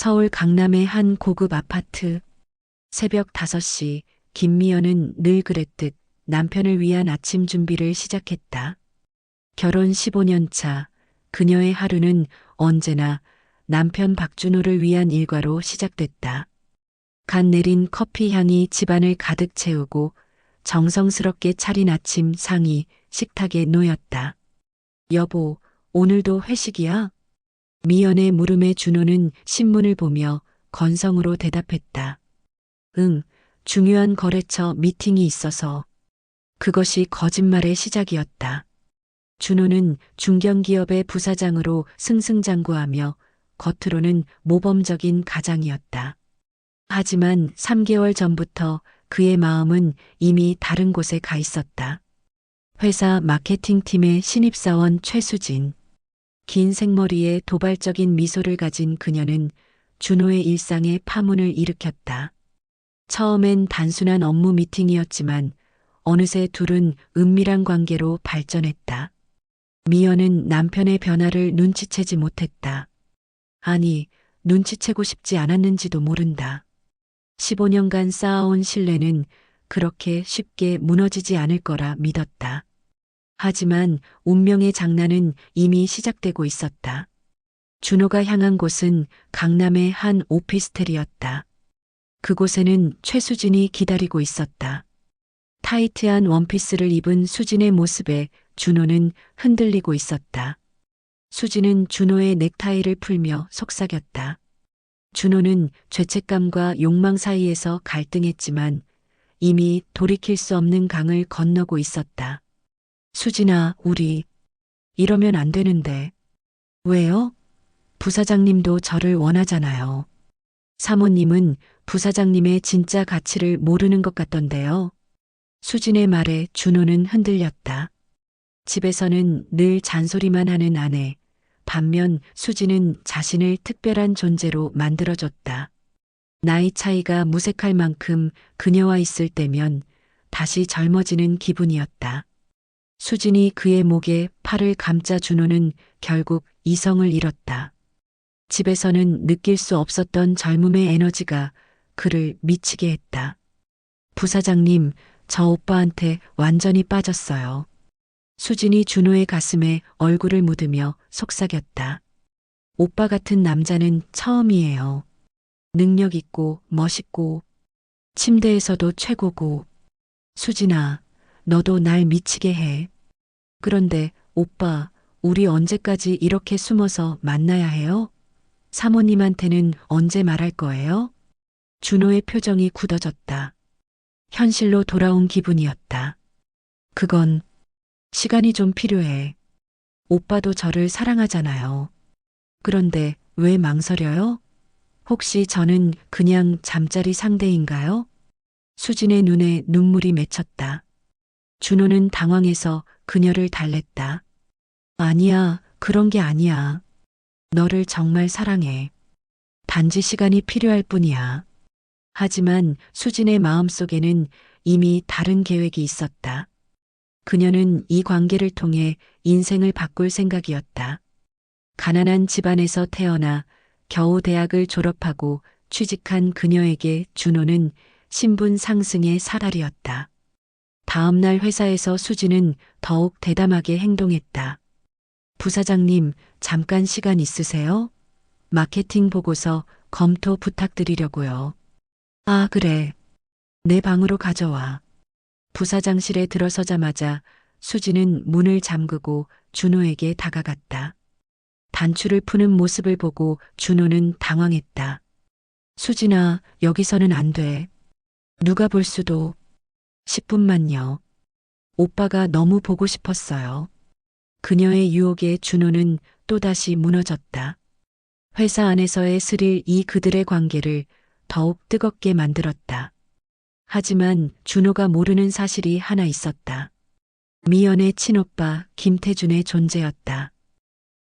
서울 강남의 한 고급 아파트. 새벽 5시 김미연은 늘 그랬듯 남편을 위한 아침 준비를 시작했다. 결혼 15년 차 그녀의 하루는 언제나 남편 박준호를 위한 일과로 시작됐다. 간 내린 커피 향이 집안을 가득 채우고 정성스럽게 차린 아침 상이 식탁에 놓였다. 여보, 오늘도 회식이야? 미연의 물음에 준호는 신문을 보며 건성으로 대답했다. 응, 중요한 거래처 미팅이 있어서. 그것이 거짓말의 시작이었다. 준호는 중견기업의 부사장으로 승승장구하며 겉으로는 모범적인 가장이었다. 하지만 3개월 전부터 그의 마음은 이미 다른 곳에 가 있었다. 회사 마케팅팀의 신입사원 최수진. 긴 생머리에 도발적인 미소를 가진 그녀는 준호의 일상에 파문을 일으켰다. 처음엔 단순한 업무 미팅이었지만 어느새 둘은 은밀한 관계로 발전했다. 미연은 남편의 변화를 눈치채지 못했다. 아니, 눈치채고 싶지 않았는지도 모른다. 15년간 쌓아온 신뢰는 그렇게 쉽게 무너지지 않을 거라 믿었다. 하지만 운명의 장난은 이미 시작되고 있었다. 준호가 향한 곳은 강남의 한 오피스텔이었다. 그곳에는 최수진이 기다리고 있었다. 타이트한 원피스를 입은 수진의 모습에 준호는 흔들리고 있었다. 수진은 준호의 넥타이를 풀며 속삭였다. 준호는 죄책감과 욕망 사이에서 갈등했지만 이미 돌이킬 수 없는 강을 건너고 있었다. 수진아, 우리 이러면 안 되는데. 왜요? 부사장님도 저를 원하잖아요. 사모님은 부사장님의 진짜 가치를 모르는 것 같던데요. 수진의 말에 준호는 흔들렸다. 집에서는 늘 잔소리만 하는 아내. 반면 수진은 자신을 특별한 존재로 만들어줬다. 나이 차이가 무색할 만큼 그녀와 있을 때면 다시 젊어지는 기분이었다. 수진이 그의 목에 팔을 감자 준호는 결국 이성을 잃었다. 집에서는 느낄 수 없었던 젊음의 에너지가 그를 미치게 했다. 부사장님, 저 오빠한테 완전히 빠졌어요. 수진이 준호의 가슴에 얼굴을 묻으며 속삭였다. 오빠 같은 남자는 처음이에요. 능력 있고 멋있고 침대에서도 최고고 수진아, 너도 날 미치게 해. 그런데 오빠, 우리 언제까지 이렇게 숨어서 만나야 해요? 사모님한테는 언제 말할 거예요? 준호의 표정이 굳어졌다. 현실로 돌아온 기분이었다. 그건 시간이 좀 필요해. 오빠도 저를 사랑하잖아요. 그런데 왜 망설여요? 혹시 저는 그냥 잠자리 상대인가요? 수진의 눈에 눈물이 맺혔다. 준호는 당황해서 그녀를 달랬다. 아니야, 그런 게 아니야. 너를 정말 사랑해. 단지 시간이 필요할 뿐이야. 하지만 수진의 마음속에는 이미 다른 계획이 있었다. 그녀는 이 관계를 통해 인생을 바꿀 생각이었다. 가난한 집안에서 태어나 겨우 대학을 졸업하고 취직한 그녀에게 준호는 신분 상승의 사다리였다. 다음날 회사에서 수진은 더욱 대담하게 행동했다. 부사장님, 잠깐 시간 있으세요? 마케팅 보고서 검토 부탁드리려고요. 아, 그래. 내 방으로 가져와. 부사장실에 들어서자마자 수진은 문을 잠그고 준호에게 다가갔다. 단추를 푸는 모습을 보고 준호는 당황했다. 수진아, 여기서는 안 돼. 누가 볼 수도. 10분만요. 오빠가 너무 보고 싶었어요. 그녀의 유혹에 준호는 또다시 무너졌다. 회사 안에서의 스릴 이 그들의 관계를 더욱 뜨겁게 만들었다. 하지만 준호가 모르는 사실이 하나 있었다. 미연의 친오빠 김태준의 존재였다.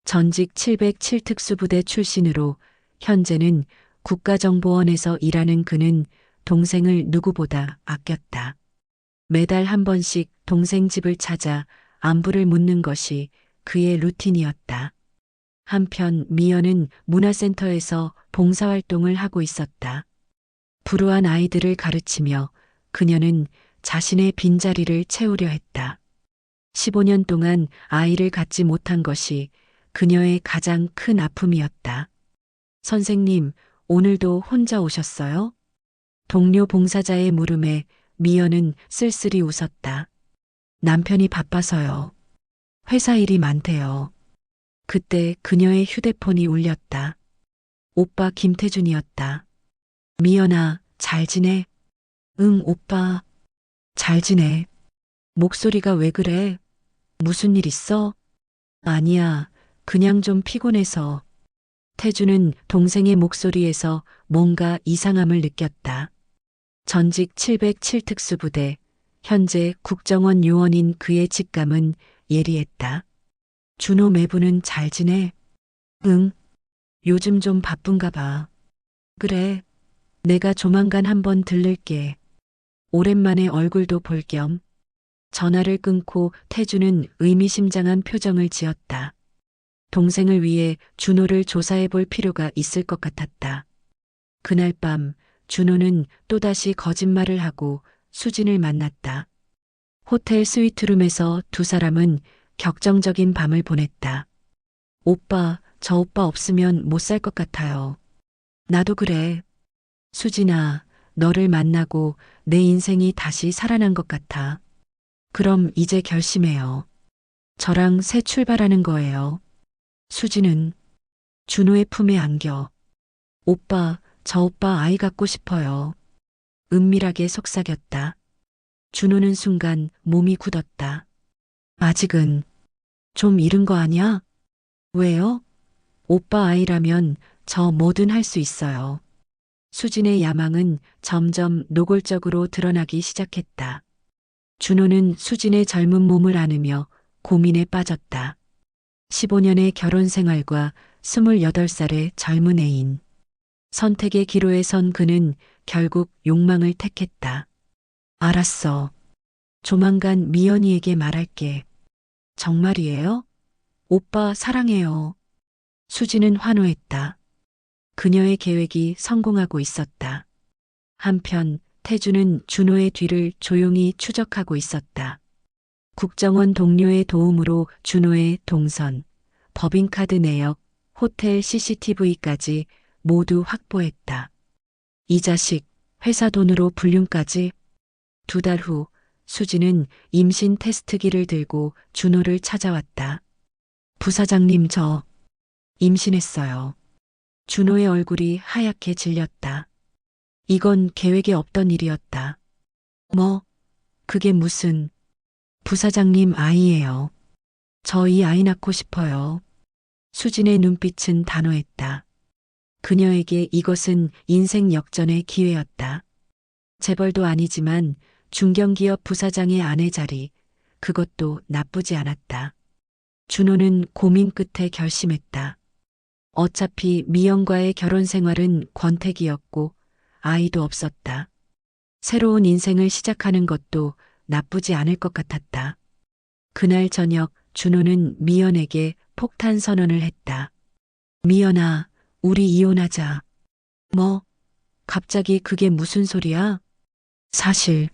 전직 707 특수부대 출신으로 현재는 국가정보원에서 일하는 그는 동생을 누구보다 아꼈다. 매달 한 번씩 동생 집을 찾아 안부를 묻는 것이 그의 루틴이었다. 한편 미연은 문화센터에서 봉사활동을 하고 있었다. 불우한 아이들을 가르치며 그녀는 자신의 빈자리를 채우려 했다. 15년 동안 아이를 갖지 못한 것이 그녀의 가장 큰 아픔이었다. 선생님, 오늘도 혼자 오셨어요? 동료 봉사자의 물음에 미연은 쓸쓸히 웃었다. 남편이 바빠서요. 회사 일이 많대요. 그때 그녀의 휴대폰이 울렸다. 오빠 김태준이었다. 미연아, 잘 지내? 응, 오빠. 잘 지내. 목소리가 왜 그래? 무슨 일 있어? 아니야, 그냥 좀 피곤해서. 태주는 동생의 목소리에서 뭔가 이상함을 느꼈다. 전직 707특수부대, 현재 국정원 요원인 그의 직감은 예리했다. 준호 매부는 잘 지내? 응. 요즘 좀 바쁜가 봐. 그래. 내가 조만간 한번 들를게. 오랜만에 얼굴도 볼 겸. 전화를 끊고 태주는 의미심장한 표정을 지었다. 동생을 위해 준호를 조사해 볼 필요가 있을 것 같았다. 그날 밤 준호는 또다시 거짓말을 하고 수진을 만났다. 호텔 스위트룸에서 두 사람은 격정적인 밤을 보냈다. 오빠, 저 오빠 없으면 못 살 것 같아요. 나도 그래. 수진아, 너를 만나고 내 인생이 다시 살아난 것 같아. 그럼 이제 결심해요. 저랑 새 출발하는 거예요. 수진은 준호의 품에 안겨. 오빠, 저 오빠 아이 갖고 싶어요. 은밀하게 속삭였다. 준호는 순간 몸이 굳었다. 아직은 좀 이른 거 아니야? 왜요? 오빠 아이라면 저 뭐든 할 수 있어요. 수진의 야망은 점점 노골적으로 드러나기 시작했다. 준호는 수진의 젊은 몸을 안으며 고민에 빠졌다. 15년의 결혼 생활과 28살의 젊은 애인. 선택의 기로에 선 그는 결국 욕망을 택했다. 알았어. 조만간 미연이에게 말할게. 정말이에요? 오빠 사랑해요. 수지는 환호했다. 그녀의 계획이 성공하고 있었다. 한편 태주는 준호의 뒤를 조용히 추적하고 있었다. 국정원 동료의 도움으로 준호의 동선, 법인카드 내역, 호텔 CCTV까지 모두 확보했다. 이 자식, 회사 돈으로 불륜까지. 두 달 후, 수지는 임신 테스트기를 들고 준호를 찾아왔다. 부사장님 저 임신했어요. 준호의 얼굴이 하얗게 질렸다. 이건 계획에 없던 일이었다. 뭐, 그게 무슨, 부사장님 아이예요. 저 이 아이 낳고 싶어요. 수진의 눈빛은 단호했다. 그녀에게 이것은 인생 역전의 기회였다. 재벌도 아니지만 중견기업 부사장의 아내 자리, 그것도 나쁘지 않았다. 준호는 고민 끝에 결심했다. 어차피 미영과의 결혼 생활은 권태기였고 아이도 없었다. 새로운 인생을 시작하는 것도 나쁘지 않을 것 같았다. 그날 저녁 준호는 미연에게 폭탄 선언을 했다. 미연아, 우리 이혼하자. 뭐? 갑자기 그게 무슨 소리야? 사실,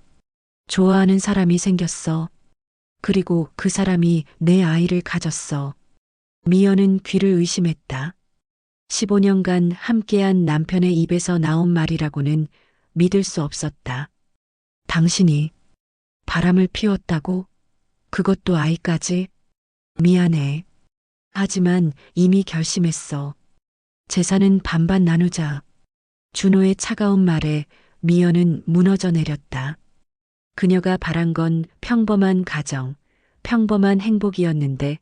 좋아하는 사람이 생겼어. 그리고 그 사람이 내 아이를 가졌어. 미연은 귀를 의심했다. 15년간 함께한 남편의 입에서 나온 말이라고는 믿을 수 없었다. 당신이 바람을 피웠다고? 그것도 아이까지? 미안해. 하지만 이미 결심했어. 재산은 반반 나누자. 준호의 차가운 말에 미연은 무너져 내렸다. 그녀가 바란 건 평범한 가정, 평범한 행복이었는데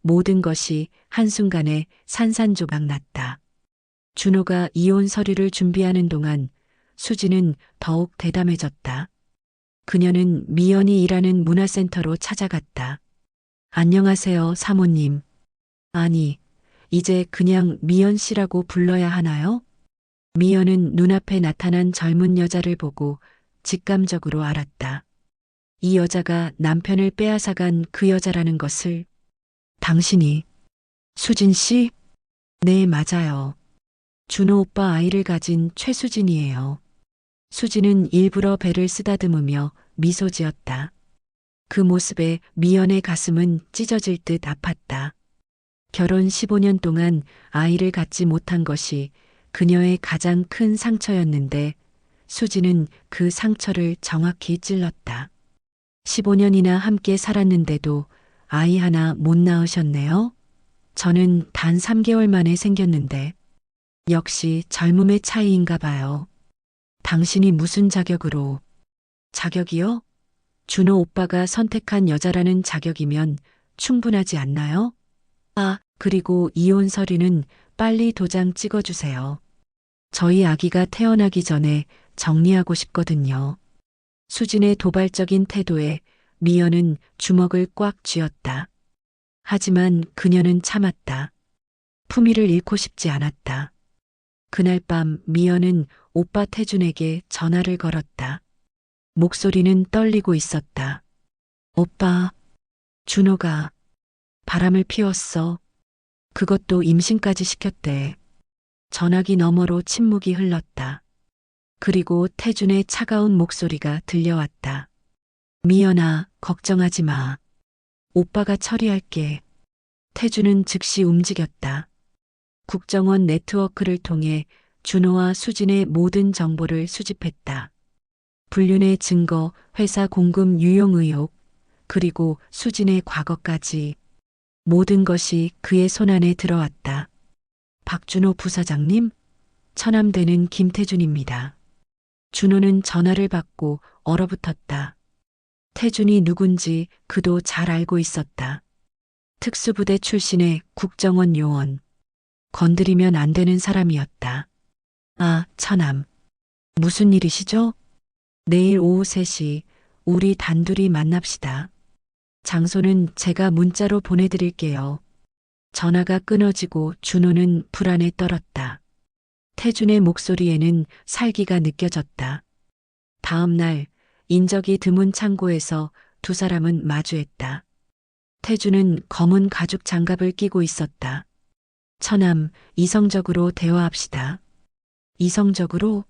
모든 것이 한순간에 산산조각 났다. 준호가 이혼 서류를 준비하는 동안 수지는 더욱 대담해졌다. 그녀는 미연이 일하는 문화센터로 찾아갔다. 안녕하세요, 사모님. 아니, 이제 그냥 미연 씨라고 불러야 하나요? 미연은 눈앞에 나타난 젊은 여자를 보고 직감적으로 알았다. 이 여자가 남편을 빼앗아간 그 여자라는 것을 당신이 수진 씨? 네, 맞아요. 준호 오빠 아이를 가진 최수진이에요. 수진은 일부러 배를 쓰다듬으며 미소 지었다. 그 모습에 미연의 가슴은 찢어질 듯 아팠다. 결혼 15년 동안 아이를 갖지 못한 것이 그녀의 가장 큰 상처였는데 수지는 그 상처를 정확히 찔렀다. 15년이나 함께 살았는데도 아이 하나 못 낳으셨네요? 저는 단 3개월 만에 생겼는데 역시 젊음의 차이인가 봐요. 당신이 무슨 자격으로 자격이요? 준호 오빠가 선택한 여자라는 자격이면 충분하지 않나요? 아, 그리고 이혼 서류는 빨리 도장 찍어주세요. 저희 아기가 태어나기 전에 정리하고 싶거든요. 수진의 도발적인 태도에 미연은 주먹을 꽉 쥐었다. 하지만 그녀는 참았다. 품위를 잃고 싶지 않았다. 그날 밤 미연은 오빠 태준에게 전화를 걸었다. 목소리는 떨리고 있었다. 오빠, 준호가 바람을 피웠어. 그것도 임신까지 시켰대. 전화기 너머로 침묵이 흘렀다. 그리고 태준의 차가운 목소리가 들려왔다. 미연아, 걱정하지 마. 오빠가 처리할게. 태준은 즉시 움직였다. 국정원 네트워크를 통해 준호와 수진의 모든 정보를 수집했다. 불륜의 증거, 회사 공금 유용 의혹, 그리고 수진의 과거까지 모든 것이 그의 손안에 들어왔다. 박준호 부사장님, 처남되는 김태준입니다. 준호는 전화를 받고 얼어붙었다. 태준이 누군지 그도 잘 알고 있었다. 특수부대 출신의 국정원 요원. 건드리면 안 되는 사람이었다. 아, 처남. 무슨 일이시죠? 내일 오후 3시 우리 단둘이 만납시다. 장소는 제가 문자로 보내드릴게요. 전화가 끊어지고 준호는 불안에 떨었다. 태준의 목소리에는 살기가 느껴졌다. 다음 날 인적이 드문 창고에서 두 사람은 마주했다. 태준은 검은 가죽 장갑을 끼고 있었다. 처남, 이성적으로 대화합시다. 이성적으로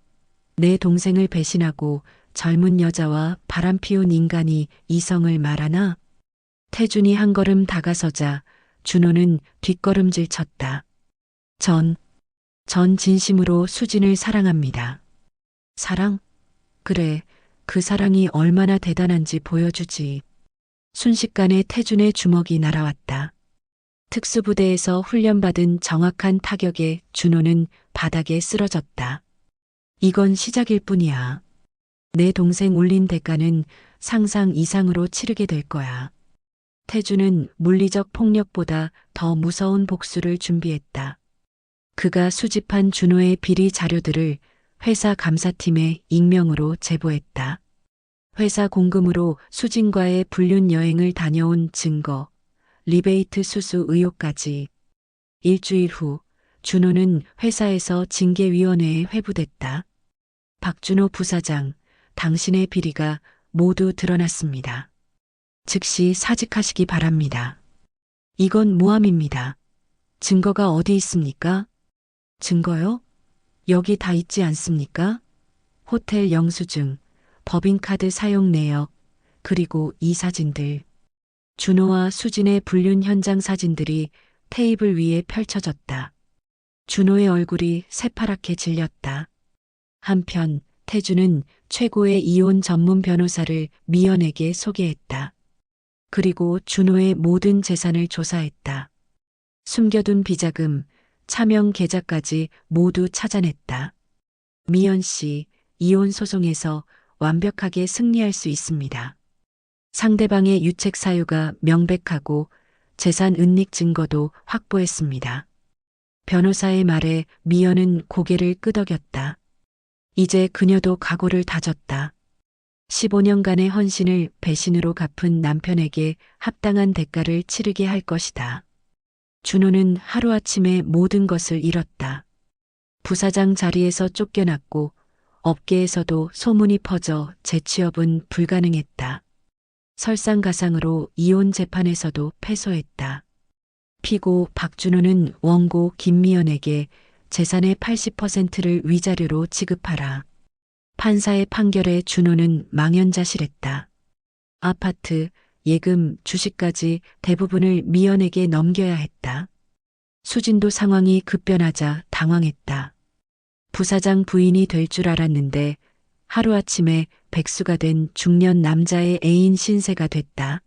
내 동생을 배신하고 젊은 여자와 바람 피운 인간이 이성을 말하나? 태준이 한 걸음 다가서자 준호는 뒷걸음질 쳤다. 전, 전 진심으로 수진을 사랑합니다. 사랑? 그래, 그 사랑이 얼마나 대단한지 보여주지. 순식간에 태준의 주먹이 날아왔다. 특수부대에서 훈련받은 정확한 타격에 준호는 바닥에 쓰러졌다. 이건 시작일 뿐이야. 내 동생 울린 대가는 상상 이상으로 치르게 될 거야. 태주는 물리적 폭력보다 더 무서운 복수를 준비했다. 그가 수집한 준호의 비리 자료들을 회사 감사팀에 익명으로 제보했다. 회사 공금으로 수진과의 불륜 여행을 다녀온 증거, 리베이트 수수 의혹까지. 일주일 후 준호는 회사에서 징계위원회에 회부됐다. 박준호 부사장, 당신의 비리가 모두 드러났습니다. 즉시 사직하시기 바랍니다. 이건 모함입니다. 증거가 어디 있습니까? 증거요? 여기 다 있지 않습니까? 호텔 영수증, 법인카드 사용 내역, 그리고 이 사진들. 준호와 수진의 불륜 현장 사진들이 테이블 위에 펼쳐졌다. 준호의 얼굴이 새파랗게 질렸다. 한편 태주는 최고의 이혼 전문 변호사를 미연에게 소개했다. 그리고 준호의 모든 재산을 조사했다. 숨겨둔 비자금, 차명 계좌까지 모두 찾아냈다. 미연 씨, 이혼 소송에서 완벽하게 승리할 수 있습니다. 상대방의 유책 사유가 명백하고 재산 은닉 증거도 확보했습니다. 변호사의 말에 미연은 고개를 끄덕였다. 이제 그녀도 각오를 다졌다. 15년간의 헌신을 배신으로 갚은 남편에게 합당한 대가를 치르게 할 것이다. 준호는 하루아침에 모든 것을 잃었다. 부사장 자리에서 쫓겨났고 업계에서도 소문이 퍼져 재취업은 불가능했다. 설상가상으로 이혼 재판에서도 패소했다. 피고 박준호는 원고 김미연에게 재산의 80%를 위자료로 지급하라. 판사의 판결에 준호는 망연자실했다. 아파트, 예금, 주식까지 대부분을 미연에게 넘겨야 했다. 수진도 상황이 급변하자 당황했다. 부사장 부인이 될 줄 알았는데 하루아침에 백수가 된 중년 남자의 애인 신세가 됐다.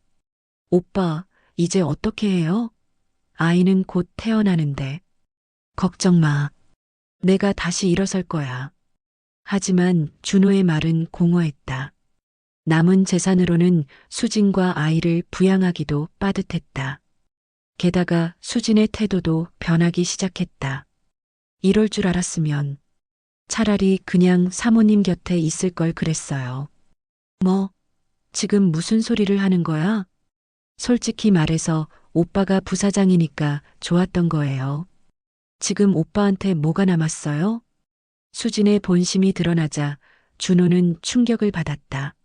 오빠, 이제 어떻게 해요? 아이는 곧 태어나는데. 걱정 마. 내가 다시 일어설 거야. 하지만 준호의 말은 공허했다. 남은 재산으로는 수진과 아이를 부양하기도 빠듯했다. 게다가 수진의 태도도 변하기 시작했다. 이럴 줄 알았으면 차라리 그냥 사모님 곁에 있을 걸 그랬어요. 뭐, 지금 무슨 소리를 하는 거야? 솔직히 말해서 오빠가 부사장이니까 좋았던 거예요. 지금 오빠한테 뭐가 남았어요? 수진의 본심이 드러나자 준호는 충격을 받았다.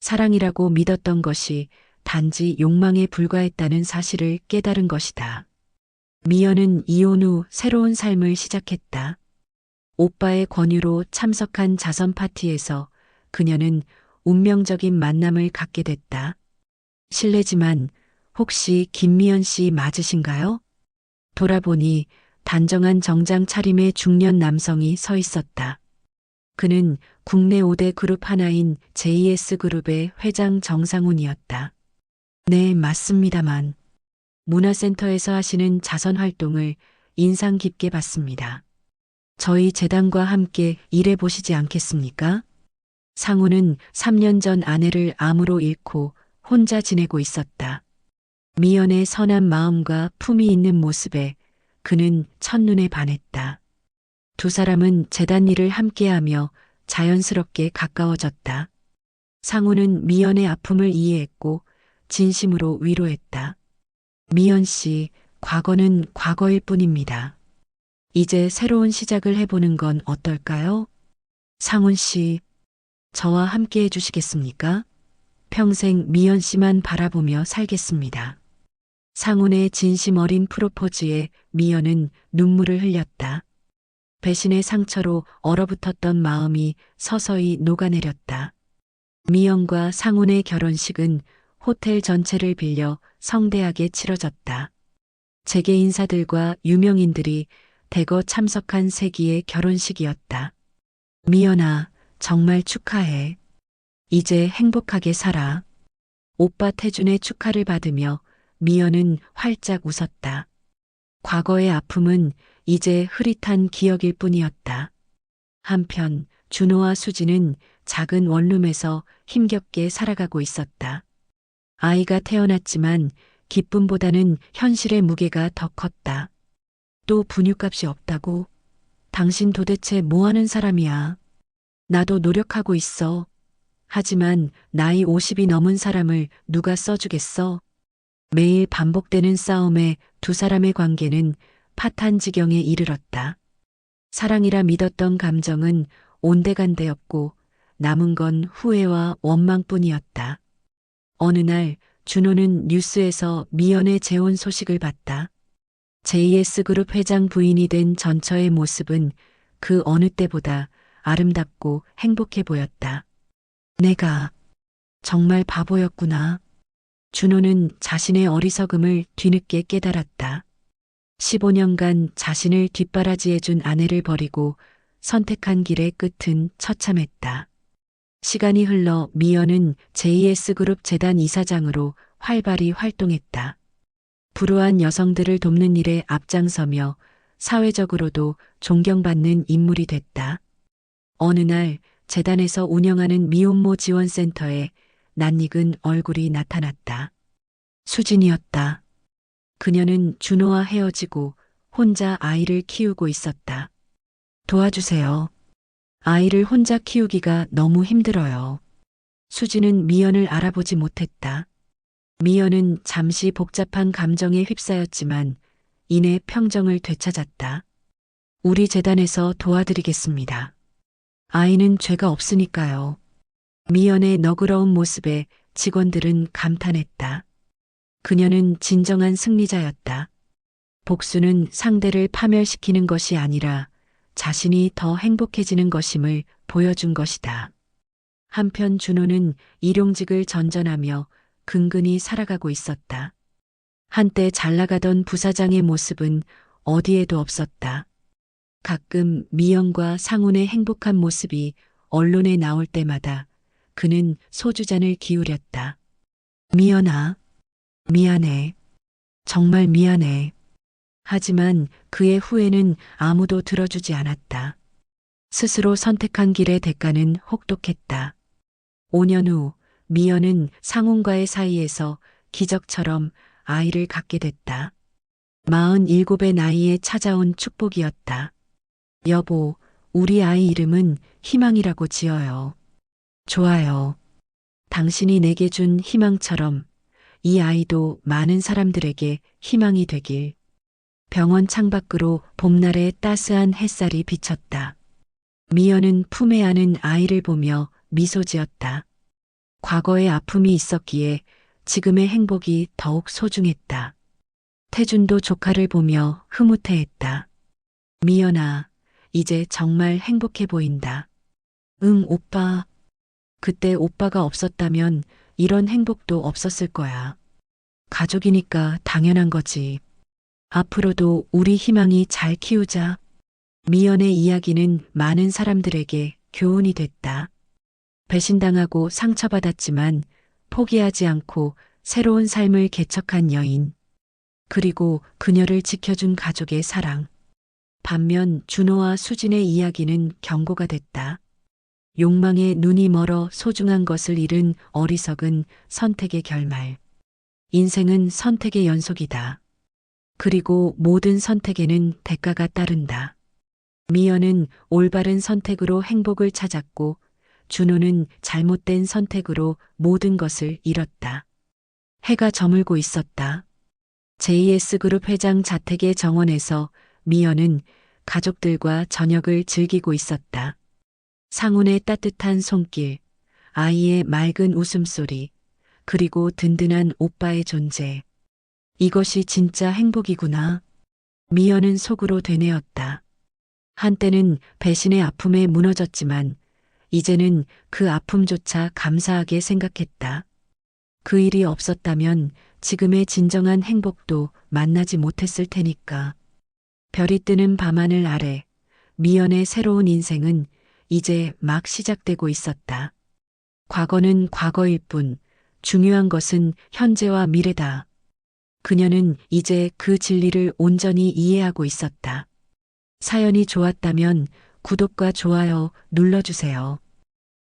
사랑이라고 믿었던 것이 단지 욕망에 불과했다는 사실을 깨달은 것이다. 미연은 이혼 후 새로운 삶을 시작했다. 오빠의 권유로 참석한 자선 파티에서 그녀는 운명적인 만남을 갖게 됐다. 실례지만 혹시 김미연 씨 맞으신가요? 돌아보니 단정한 정장 차림의 중년 남성이 서 있었다. 그는 국내 5대 그룹 하나인 JS그룹의 회장 정상훈이었다. 네, 맞습니다만. 문화센터에서 하시는 자선 활동을 인상 깊게 봤습니다. 저희 재단과 함께 일해 보시지 않겠습니까? 상우는 3년 전 아내를 암으로 잃고 혼자 지내고 있었다. 미연의 선한 마음과 품이 있는 모습에 그는 첫눈에 반했다. 두 사람은 재단 일을 함께하며 자연스럽게 가까워졌다. 상우는 미연의 아픔을 이해했고 진심으로 위로했다. 미연 씨, 과거는 과거일 뿐입니다. 이제 새로운 시작을 해보는 건 어떨까요? 상훈 씨, 저와 함께 해주시겠습니까? 평생 미연 씨만 바라보며 살겠습니다. 상훈의 진심 어린 프로포즈에 미연은 눈물을 흘렸다. 배신의 상처로 얼어붙었던 마음이 서서히 녹아내렸다. 미연과 상훈의 결혼식은 호텔 전체를 빌려 성대하게 치러졌다. 재계 인사들과 유명인들이 대거 참석한 세기의 결혼식이었다. 미연아, 정말 축하해. 이제 행복하게 살아. 오빠 태준의 축하를 받으며 미연은 활짝 웃었다. 과거의 아픔은 이제 흐릿한 기억일 뿐이었다. 한편 준호와 수지는 작은 원룸에서 힘겹게 살아가고 있었다. 아이가 태어났지만 기쁨보다는 현실의 무게가 더 컸다. 또 분유값이 없다고? 당신 도대체 뭐 하는 사람이야? 나도 노력하고 있어. 하지만 나이 50이 넘은 사람을 누가 써주겠어? 매일 반복되는 싸움에 두 사람의 관계는 파탄 지경에 이르렀다. 사랑이라 믿었던 감정은 온데간데였고 남은 건 후회와 원망뿐이었다. 어느 날 준호는 뉴스에서 미연의 재혼 소식을 봤다. JS그룹 회장 부인이 된 전처의 모습은 그 어느 때보다 아름답고 행복해 보였다. 내가 정말 바보였구나. 준호는 자신의 어리석음을 뒤늦게 깨달았다. 15년간 자신을 뒷바라지해준 아내를 버리고 선택한 길의 끝은 처참했다. 시간이 흘러 미연은 JS그룹 재단 이사장으로 활발히 활동했다. 불우한 여성들을 돕는 일에 앞장서며 사회적으로도 존경받는 인물이 됐다. 어느 날 재단에서 운영하는 미혼모 지원센터에 낯익은 얼굴이 나타났다. 수진이었다. 그녀는 준호와 헤어지고 혼자 아이를 키우고 있었다. 도와주세요. 아이를 혼자 키우기가 너무 힘들어요. 수진은 미연을 알아보지 못했다. 미연은 잠시 복잡한 감정에 휩싸였지만 이내 평정을 되찾았다. 우리 재단에서 도와드리겠습니다. 아이는 죄가 없으니까요. 미연의 너그러운 모습에 직원들은 감탄했다. 그녀는 진정한 승리자였다. 복수는 상대를 파멸시키는 것이 아니라 자신이 더 행복해지는 것임을 보여준 것이다. 한편 준호는 일용직을 전전하며 근근히 살아가고 있었다. 한때 잘 나가던 부사장의 모습은 어디에도 없었다. 가끔 미영과 상훈의 행복한 모습이 언론에 나올 때마다 그는 소주잔을 기울였다. 미연아, 미안해. 정말 미안해. 하지만 그의 후회는 아무도 들어주지 않았다. 스스로 선택한 길의 대가는 혹독했다. 5년 후 미연은 상훈과의 사이에서 기적처럼 아이를 갖게 됐다. 47의 나이에 찾아온 축복이었다. 여보, 우리 아이 이름은 희망이라고 지어요. 좋아요. 당신이 내게 준 희망처럼 이 아이도 많은 사람들에게 희망이 되길. 병원 창밖으로 봄날의 따스한 햇살이 비쳤다. 미연은 품에 안은 아이를 보며 미소 지었다. 과거의 아픔이 있었기에 지금의 행복이 더욱 소중했다. 태준도 조카를 보며 흐뭇해했다. 미연아, 이제 정말 행복해 보인다. 응, 오빠. 그때 오빠가 없었다면 이런 행복도 없었을 거야. 가족이니까 당연한 거지. 앞으로도 우리 희망이 잘 키우자. 미연의 이야기는 많은 사람들에게 교훈이 됐다. 배신당하고 상처받았지만 포기하지 않고 새로운 삶을 개척한 여인. 그리고 그녀를 지켜준 가족의 사랑. 반면 준호와 수진의 이야기는 경고가 됐다. 욕망에 눈이 멀어 소중한 것을 잃은 어리석은 선택의 결말. 인생은 선택의 연속이다. 그리고 모든 선택에는 대가가 따른다. 미연은 올바른 선택으로 행복을 찾았고 준호는 잘못된 선택으로 모든 것을 잃었다. 해가 저물고 있었다. JS그룹 회장 자택의 정원에서 미연은 가족들과 저녁을 즐기고 있었다. 상훈의 따뜻한 손길, 아이의 맑은 웃음소리, 그리고 든든한 오빠의 존재. 이것이 진짜 행복이구나. 미연은 속으로 되뇌었다. 한때는 배신의 아픔에 무너졌지만 이제는 그 아픔조차 감사하게 생각했다. 그 일이 없었다면 지금의 진정한 행복도 만나지 못했을 테니까. 별이 뜨는 밤하늘 아래 미연의 새로운 인생은 이제 막 시작되고 있었다. 과거는 과거일 뿐 중요한 것은 현재와 미래다. 그녀는 이제 그 진리를 온전히 이해하고 있었다. 사연이 좋았다면 구독과 좋아요 눌러주세요.